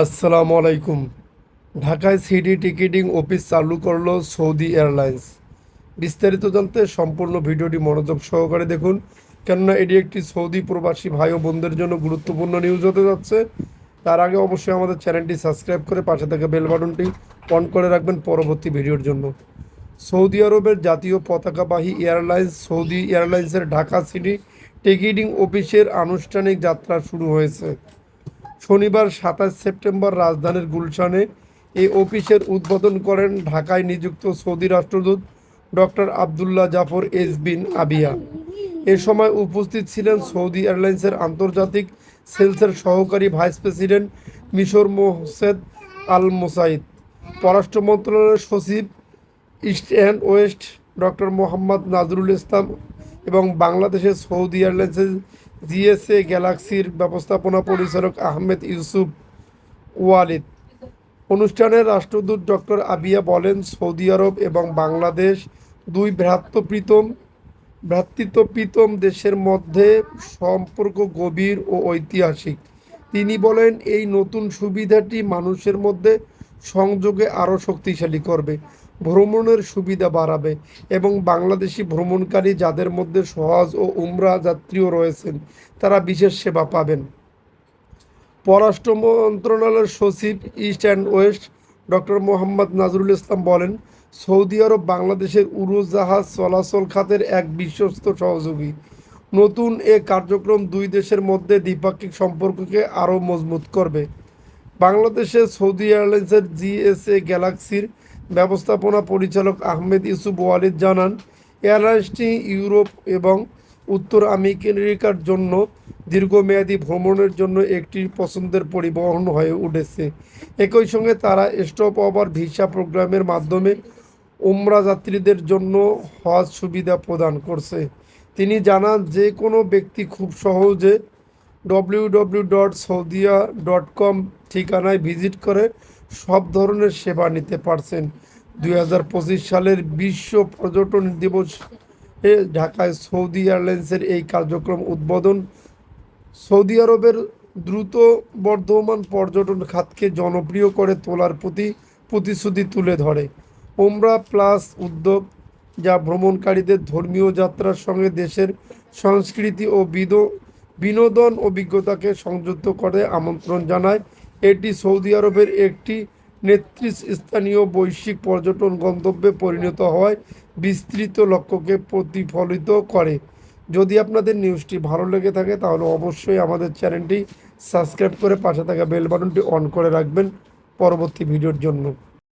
আসসালামু আলাইকুম। ঢাকায় সিডি টিকিটিং অফিস চালু করল সৌদি এয়ারলাইন্স। বিস্তারিত জানতে সম্পূর্ণ ভিডিওটি মনোযোগ সহকারে দেখুন, কেননা এটি একটি সৌদি প্রবাসী ভাই ও বোনদের জন্য গুরুত্বপূর্ণ নিউজ হতে যাচ্ছে। তার আগে অবশ্যই আমাদের চ্যানেলটি সাবস্ক্রাইব করে পাশে থাকা বেল বাটনটি অন করে রাখবেন পরবর্তী ভিডিওর জন্য। সৌদি আরবের জাতীয় পতাকাবাহী এয়ারলাইন্স সৌদি এয়ারলাইন্সের ঢাকা সিটি টিকিটিং অফিসের আনুষ্ঠানিক যাত্রা শুরু হয়েছে। শনিবার সাতাশ সেপ্টেম্বর রাজধানীর গুলশানে এই অফিসের উদ্বোধন করেন ঢাকায় নিযুক্ত সৌদি রাষ্ট্রদূত doctor Abdullah Jafar S bin Abiya. এ সময় উপস্থিত ছিলেন সৌদি এয়ারলাইন্সের আন্তর্জাতিক সেলসের সহকারী ভাইস প্রেসিডেন্ট মিশর মোহসেদ আল মোসাইদ পররাষ্ট্র মন্ত্রণালয়ের সচিব East and West doctor Mohammad Nazrul Islam এবং বাংলাদেশের সৌদি এয়ারলাইন্সের জিএসএ গ্যালাক্সির ব্যবস্থাপনা পরিচালক আহমেদ ইউসুফ ওয়ালিদ। অনুষ্ঠানে রাষ্ট্রদূত ডক্টর আবিয়া বলেন, সৌদি আরব এবং বাংলাদেশ দুই ভ্রাতৃপ্রীতম, ভ্রাতৃত্বপ্রীতম দেশের মধ্যে সম্পর্ক গভীর ও ঐতিহাসিক। তিনি বলেন, এই নতুন সুবিধাটি মানুষের মধ্যে সংযোগে আরও শক্তিশালী করবে। ভ্রমণের সুবিধা বাড়াবে এবং বাংলাদেশি ভ্রমণকারী যাদের মধ্যে সহজ ও উমরা যাত্রীও রয়েছেন, তারা বিশেষ সেবা পাবেন। পররাষ্ট্র মন্ত্রণালয়ের সচিব East and West doctor Mohammad Nazrul Islam বলেন, সৌদি আরব বাংলাদেশের উড়োজাহাজ চলাচল খাতের এক বিশ্বস্ত সহযোগী। নতুন এ কার্যক্রম দুই দেশের মধ্যে দ্বিপাক্ষিক সম্পর্ককে আরও মজবুত করবে। বাংলাদেশে সৌদি এয়ারলাইন্সের জিএসএ গ্যালাক্সির ব্যবস্থাপনা পরিচালক আহমেদ ইউসুফ ওয়ালিদ জানান, এয়ারলাইন্সটি ইউরোপ এবং উত্তর আমেরিকার জন্য দীর্ঘমেয়াদী ভ্রমণের জন্য একটি পছন্দের পরিবহন হয়ে উঠেছে। একই সঙ্গে তারা স্টপ ওভার ভিসা প্রোগ্রামের মাধ্যমে উমরা যাত্রীদের জন্য হজ সুবিধা প্রদান করছে। তিনি জানান, যে কোনো ব্যক্তি খুব সহজে W dot Saudia dot com ঠিকানায় ভিজিট করে সব ধরনের সেবা নিতে পারছেন। দুই হাজার পঁচিশ সালের বিশ্ব পর্যটন দিবস এ ঢাকায় সৌদি এয়ারলাইন্সের এই কার্যক্রম উদ্বোধন। সৌদি আরবের দ্রুত বর্ধমান পর্যটন খাতকে জনপ্রিয় করে তোলার প্রতি প্রতিশ্রুতি তুলে ধরে। ওমরা প্লাস উদ্যোগ, যা ভ্রমণকারীদের ধর্মীয় যাত্রার সঙ্গে দেশের সংস্কৃতি ও বিদ, বিনোদন অভিজ্ঞতাকে সংযুক্ত করে আমন্ত্রণ জানায় এটি সৌদি আরবের একটি নেতৃস্থানীয় বৈশ্বিক পর্যটন গন্তব্যে পরিণত হয় বিস্তৃত লক্ষ্যকে প্রতিফলিত করে। যদি আপনাদের নিউজটি ভালো লেগে থাকে, তাহলে অবশ্যই আমাদের চ্যানেলটি সাবস্ক্রাইব করে পাশে থাকা বেল বাটনটি অন করে রাখবেন। পরবর্তী ভিডিওর জন্য।